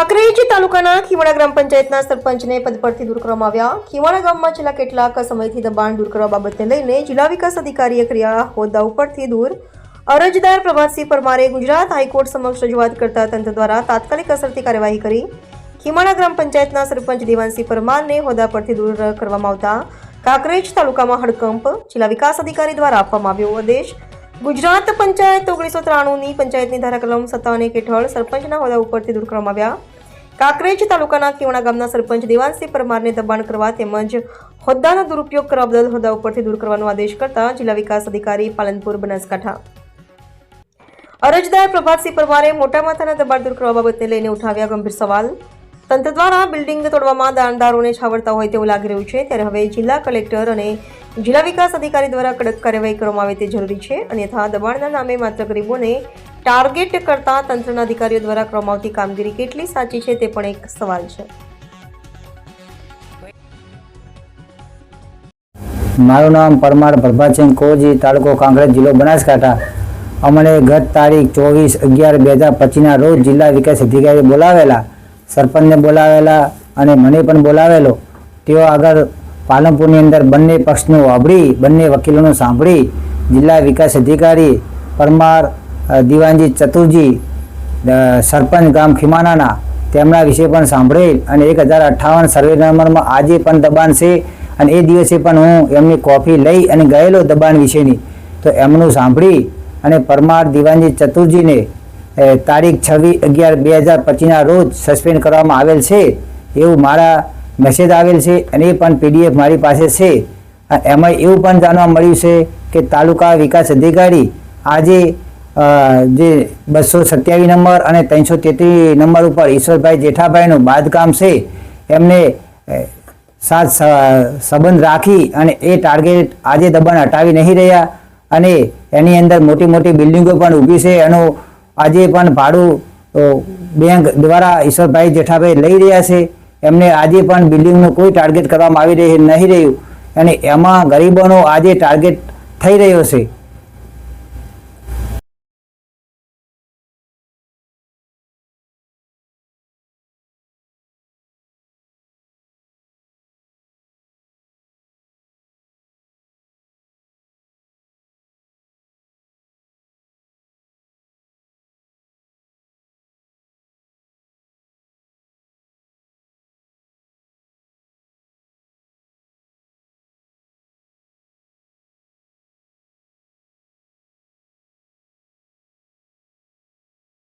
કાંકરેજ તાલુકાના ખીવાડા ગ્રામ પંચાયતના સરપંચને પદ પરથી દૂર કરવામાં આવ્યા. ખીવાડા ગામમાં છેલ્લા કેટલાક સમયથી દબાણ દૂર કરવા બાબતને લઈને જિલ્લા વિકાસ અધિકારીએ કર્યા હોદ્દા ઉપરથી દૂર. અરજદાર પ્રભાતસિંહ પરમારે ગુજરાત હાઈકોર્ટ સમક્ષ રજૂઆત કરતા તંત્ર દ્વારા તાત્કાલિક અસરથી કાર્યવાહી કરી. ખીમાણા ગ્રામ પંચાયતના સરપંચ દેવાનસિંહ પરમારને હોદ્દા પરથી દૂર કરવામાં આવતા કાંકરેજ તાલુકામાં હડકંપ જિલ્લા વિકાસ અધિકારી દ્વારા આપવામાં આવ્યો આદેશ. ગુજરાત પંચાયત ઓગણીસો ત્રાણુંની પંચાયતની ધારા કલમ સત્તાવન હેઠળ સરપંચના હોદ્દા ઉપરથી દૂર કરવામાં આવ્યા. કાંકરેજ તાલુકાના કેવણા ગામના સરપંચ દેવાનસિંહ પરમારને દબાણ કરવા તેમજ હોદ્દાનો દુરુપયોગ કરવા બદલ હોદ્દા ઉપરથી દૂર કરવાનો આદેશ કરતા જિલ્લા વિકાસ અધિકારી પાલનપુર બનાસકાંઠા. અરજદાર પ્રભાતસિંહ પરમારે મોટા માથાના દબાણ દૂર કરવા બાબતને લઈને ઉઠાવ્યા ગંભીર સવાલ. તંત્ર દ્વારા બિલ્ડિંગ તોડવામાં દાણદારોને છાવરતા હોય તેવું લાગી રહ્યું છે, ત્યારે હવે જિલ્લા કલેક્ટર અને જિલ્લા વિકાસ અધિકારી દ્વારા કડક કાર્યવાહી કરવામાં આવે તે જરૂરી છે, અન્યથા દબાણના નામે માત્ર ગરીબોને ટાર્ગેટ કરતા તંત્રના અધિકારીઓ દ્વારા કરવામાં આવતી કામગીરી કેટલી સાચી છે તે પણ એક સવાલ છે. મારું નામ પરમાર પ્રભાતસિંહ કોજી, તાલુકો કાંકરેજ જિલ્લો બનાસકાંઠા. અમને ગત તારીખ ચોવીસ અગિયાર બે હજાર પચીસના રોજ જિલ્લા વિકાસ અધિકારી બોલાવેલા સરપંચને બોલાવેલા અને મને પણ બોલાવેલો. તેઓ આગળ પાલનપુરની અંદર બંને પક્ષનું વાપરી, બંને વકીલોનું સાંભળી, જિલ્લા વિકાસ અધિકારી પરમાર દિવાનજી ચતુરજી સરપંચ ગામ ખીમાનાના તેમના વિશે પણ સાંભળેલ અને એક હજાર અઠ્ઠાવન સર્વે નંબરમાં આજે પણ દબાણ છે અને એ દિવસે પણ હું એમની કોપી લઈ અને ગયેલો દબાણ વિશેની. તો એમનું સાંભળી અને પરમાર, દિવાનજી ચતુરજીને તારીખ છવ્વીસ અગિયાર બે હજાર પચીસના રોજ સસ્પેન્ડ કરવામાં આવેલ છે. એવું મારા મેસેજ આવેલ છે અને એ પણ પીડીએફ મારી પાસે છે. એમાં એવું પણ જાણવા મળ્યું છે કે તાલુકા વિકાસ અધિકારી આજે જે બસો સત્યાવીસ નંબર અને ત્રણસો તેત્રીસ નંબર ઉપર ઈશ્વરભાઈ જેઠાભાઈનું બાંધકામ છે, એમને સાથ સંબંધ રાખી અને એ ટાર્ગેટ આજે દબાણ હટાવી નહીં રહ્યા અને એની અંદર મોટી મોટી બિલ્ડિંગો પણ ઊભી છે. એનું આજે પણ ભાડું બેંક દ્વારા ઈશ્વરભાઈ જેઠાભાઈ લઈ રહ્યા છે. એમને આજે પણ બિલ્ડિંગનું કોઈ ટાર્ગેટ કરવામાં આવી રહી, નહીં રહ્યું. અને એમાં ગરીબોનો આજે ટાર્ગેટ થઈ રહ્યો છે.